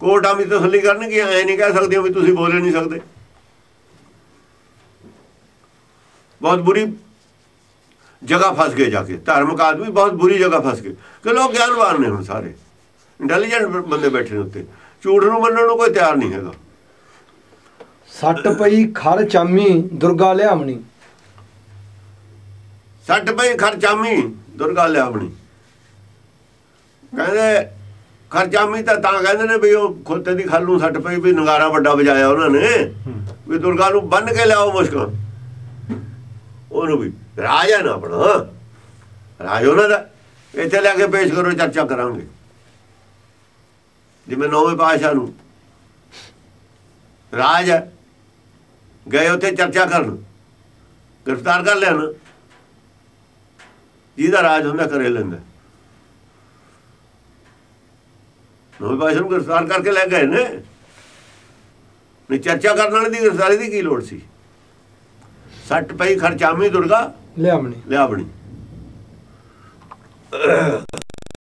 Court ਆਮੀ ਤਸੱਲੀ ਕਰਨਗੇ ਐ ਨਹੀਂ ਕਹਿ ਸਕਦੇ ਵੀ ਤੁਸੀਂ ਬੋਲੇ ਨਹੀਂ ਸਕਦੇ। ਬਹੁਤ ਬੁਰੀ ਜਗ੍ਹਾ ਫਸ ਗਏ ਜਾ ਕੇ। ਧਾਰਮਿਕ ਆਦਮੀ ਬਹੁਤ ਬੁਰੀ ਜਗ੍ਹਾ ਫਸ ਗਏ। ਕਿ ਲੋਕ ਗਿਆਨਵਾਨ ਨੇ ਹੁਣ ਸਾਰੇ। ਇੰਟੈਲੀਜੈਂਟ ਬੰਦੇ ਬੈਠੇ ਨੇ ਉੱਤੇ। ਝੂਠ ਨੂੰ ਮੰਨਣ ਨੂੰ ਕੋਈ ਤਿਆਰ ਨਹੀਂ ਹੈਗਾ। ਸੱਟ ਪਈ ਖਰ ਚਾਮੀ ਦੁਰਗਾ ਲਿਆਵਣੀ। ਸੱਟ ਪਈ ਖਰਚਾਮੀ ਦੁਰਗਾ ਲਿਆਵਣੀ। ਕਹਿੰਦੇ ਖਰਚਾਮੀ ਤਾਂ ਤਾਂ ਕਹਿੰਦੇ ਨੇ ਵੀ ਉਹ ਖੋਤੇ ਦੀ ਖੱਲ ਨੂੰ ਸੱਟ ਪਈ ਵੀ ਨਗਾਰਾ ਵੱਡਾ ਵਜਾਇਆ ਉਹਨਾਂ ਨੇ, ਵੀ ਦੁਰਗਾ ਨੂੰ ਬੰਨ ਕੇ ਲਿਆਓ ਮੁਸ਼ਕਾਂ। ਉਹਨੂੰ ਵੀ ਰਾਜ ਹੈ ਨਾ ਆਪਣਾ ਰਾਜ ਉਹਨਾਂ ਦਾ। ਇੱਥੇ ਲੈ ਕੇ ਪੇਸ਼ ਕਰੋ, ਚਰਚਾ ਕਰਾਂਗੇ। ਜਿਵੇਂ ਨੌਵੇਂ ਪਾਤਸ਼ਾਹ ਨੂੰ ਰਾਜ ਹੈ, ਗਏ ਉੱਥੇ ਚਰਚਾ ਕਰਨ, ਗ੍ਰਿਫਤਾਰ ਕਰ ਲੈਣ ਜਿਹਦਾ ਰਾਜ ਹੁੰਦਾ ਕਰੇ ਲੈਂਦਾ। ਨਵੇਂ ਪਾਸ਼ਾ ਨੂੰ ਗ੍ਰਿਫਤਾਰ ਕਰਕੇ ਲੈ ਗਏ ਨੇ। ਨਹੀਂ ਚਰਚਾ ਕਰਨ ਵਾਲੇ ਦੀ ਗ੍ਰਿਫਤਾਰੀ ਦੀ ਕੀ ਲੋੜ ਸੀ? ਸੱਟ ਪਈ ਖਰਚਾਮੀ ਦੁਰਗਾ। ਲਿਆਵਣੀ। ਲਿਆ ਬਣੀ